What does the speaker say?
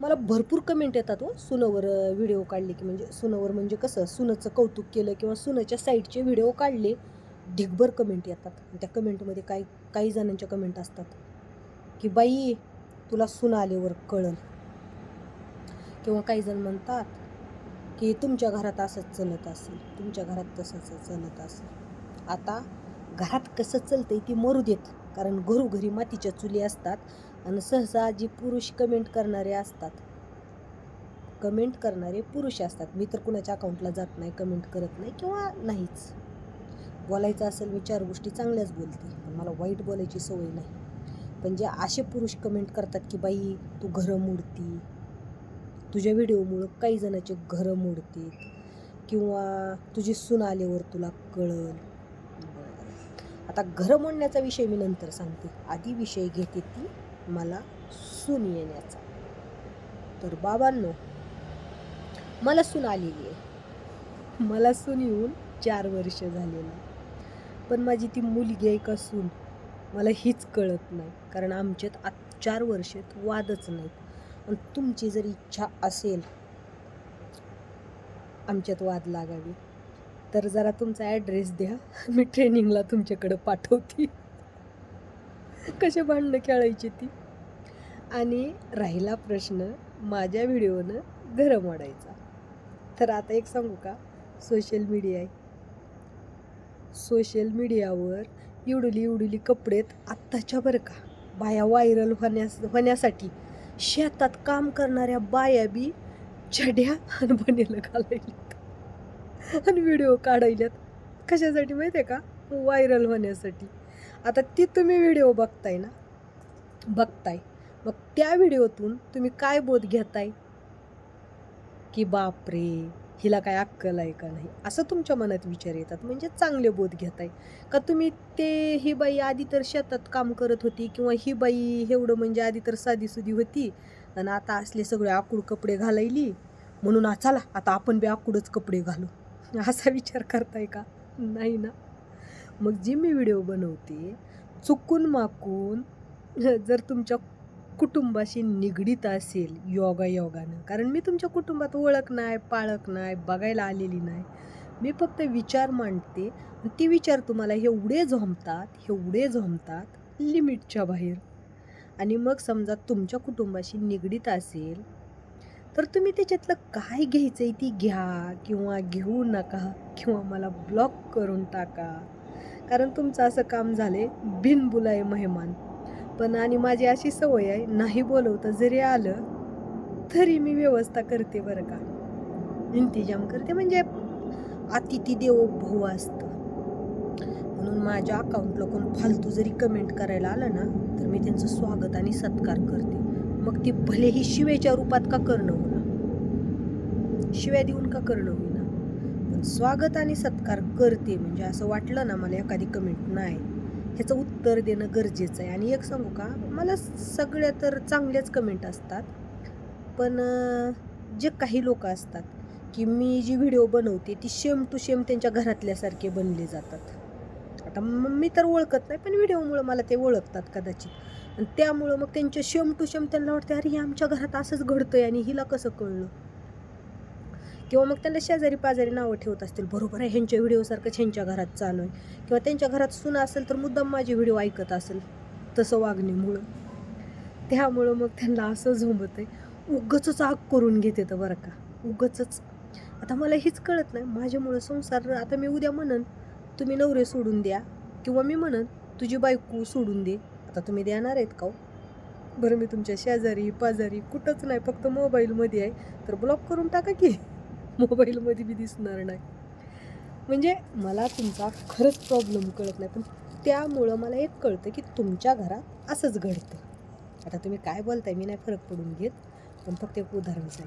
मला भरपूर कमेंट येतात हो. सुनवर व्हिडिओ काढले की म्हणजे सुनवर म्हणजे कसं सुनचं कौतुक केलं किंवा सुनाच्या साईडचे व्हिडिओ काढले ढिगभर कमेंट येतात. त्या कमेंटमध्ये काही काही जणांच्या कमेंट असतात की बाई तुला सुना आल्यावर कळल किंवा काही जण म्हणतात की तुमच्या घरात असंच चलत असेल तुमच्या घरात तसंच चलत असेल. आता घरात कसं चालतंय ती मरू देत. कारण घरोघरी मातीच्या चुली असतात आणि सहसा जी पुरुष कमेंट करणारे असतात. कमेंट करणारे पुरुष असतात. मी तर कुणाच्या अकाउंटला जात नाही कमेंट करत नाही किंवा नाहीच. बोलायचं असेल मी चार गोष्टी चांगल्याच बोलते पण मला वाईट बोलायची सवय नाही. पण जे असे पुरुष कमेंट करतात की बाई तू घरं मोडती. तुझ्या व्हिडिओमुळं काही जणाचे घरं मोडतील किंवा तुझी सून आल्यावर तुला कळल. आता घरं मोडण्याचा विषय मी नंतर सांगते. आधी विषय घेते ती मला सून येण्याचा. तर बाबांनो मला सून आलेली आहे. मला सून येऊन चार वर्ष झालेलं पण माझी ती मुलगी आहे का सून? मला हीच कळत नाही. कारण आमच्यात आत चार वर्षात वादच नाहीत. आणि तुमची जर इच्छा असेल आमच्यात वाद लागावी. तर जरा तुमचा ॲड्रेस द्या. मी ट्रेनिंगला तुमच्याकडं पाठवते. कसे भांडणं खेळायची ती? आणि राहिला प्रश्न माझ्या व्हिडिओनं घरं मोडायचा तर आता एक सांगू का? सोशल मीडिया आहे. सोशल मीडियावर इवडुली इवडुली कपडेत आत्ताच्या बरं का. बाया व्हायरल होण्यास होण्यासाठी शेतात काम करणाऱ्या बाया बी चढ्या आणि बनेलं घालायला. आणि व्हिडिओ काढायल्यात. कशासाठी माहिती आहे का? व्हायरल होण्यासाठी. आता ती तुम्ही व्हिडिओ बघताय ना? बघताय. मग त्या व्हिडिओतून तुम्ही काय बोध घेताय? की बापरे हिला काय अक्कल आहे का नाही? असं तुमच्या मनात विचार येतात. म्हणजे चांगले बोध घेताय. का तुम्ही ते ही बाई आधी तर शेतात काम करत होती किंवा ही बाई एवढं म्हणजे आधी तर साधीसुधी होती आणि आता असले सगळे आकूड कपडे घालायली. म्हणून चला आता आपण बी आकूडच कपडे घालू. असा विचार करताय का? नाही ना. मग जी मी व्हिडिओ बनवते चुकून माकून जर तुमच्या कुटुंबाशी निगडीत असेल योगा योगानं कारण मी तुमच्या कुटुंबात ओळख नाही पाळख नाही बघायला आलेली नाही. मी फक्त विचार मांडते ते ती विचार तुम्हाला एवढे झोंबतात एवढे झोंबतात लिमिटच्या बाहेर. आणि मग समजा तुमच्या कुटुंबाशी निगडीत असेल तर तुम्ही त्याच्यातलं काय घ्यायचं आहे ती घ्या किंवा घेऊ नका किंवा मला ब्लॉक करून टाका. कारण तुमचं असं काम झाले बिनबुलाय मेहमान. पण आणि माझी अशी सवय आहे नाही बोलवतं जरी आलं तरी मी व्यवस्था करते बरं का. इंतिजाम करते म्हणजे अतिथी देवो भाऊ असतं. म्हणून माझ्या अकाउंटला कोण फालतू जरी कमेंट करायला आलं ना तर मी त्यांचं स्वागत आणि सत्कार करते. मग ती भलेही शिवेच्या रूपात का करणं हो? शिव्या देऊन का करणं होईना. पण स्वागत आणि सत्कार करते म्हणजे असं वाटलं ना मला एखादी कमेंट नाही. ह्याचं उत्तर देणं गरजेचं आहे. आणि एक सांगू का? मला सगळ्या तर चांगल्याच कमेंट असतात. पण जे काही लोक असतात की मी जी व्हिडिओ बनवते ती शेम टू शेम त्यांच्या घरातल्यासारखे बनले जातात. आता मी तर ओळखत नाही पण व्हिडिओमुळं मला ते ओळखतात कदाचित. आणि त्यामुळं मग त्यांच्या शेम टू शेम त्यांना वाटते अरे हे आमच्या घरात असंच घडतंय आणि हिला कसं कळलं? किंवा मग त्यांना शेजारी पाजारी नावं ठेवत असतील बरोबर आहे ह्यांच्या व्हिडिओसारखंच ह्यांच्या घरात चालू आहे. किंवा त्यांच्या घरात सुना असेल तर मुद्दाम माझे व्हिडिओ ऐकत असेल. तसं वागणीमुळं. त्यामुळं मग त्यांना असं झोंबत आहे उगच आग करून घेते तर बरं का उगच आता मला हेच कळत नाही माझ्यामुळं संसार आता मी उद्या म्हणन तुम्ही नवरे सोडून द्या. किंवा मी म्हणन तुझी बायको सोडून दे. आता तुम्ही देणार आहेत का हो? बरं मी तुमच्या शेजारी पाजारी कुठंच नाही फक्त मोबाईलमध्ये आहे. तर ब्लॉक करून टाका की. मोबाईलमध्ये बी दिसणार नाही. म्हणजे मला तुमचा खरंच प्रॉब्लेम कळत नाही. पण त्यामुळं मला एक कळतं की तुमच्या घरात असंच घडतं आता तुम्ही काय बोलताय मी नाही फरक पडून घेत. पण फक्त एक उदाहरण सांग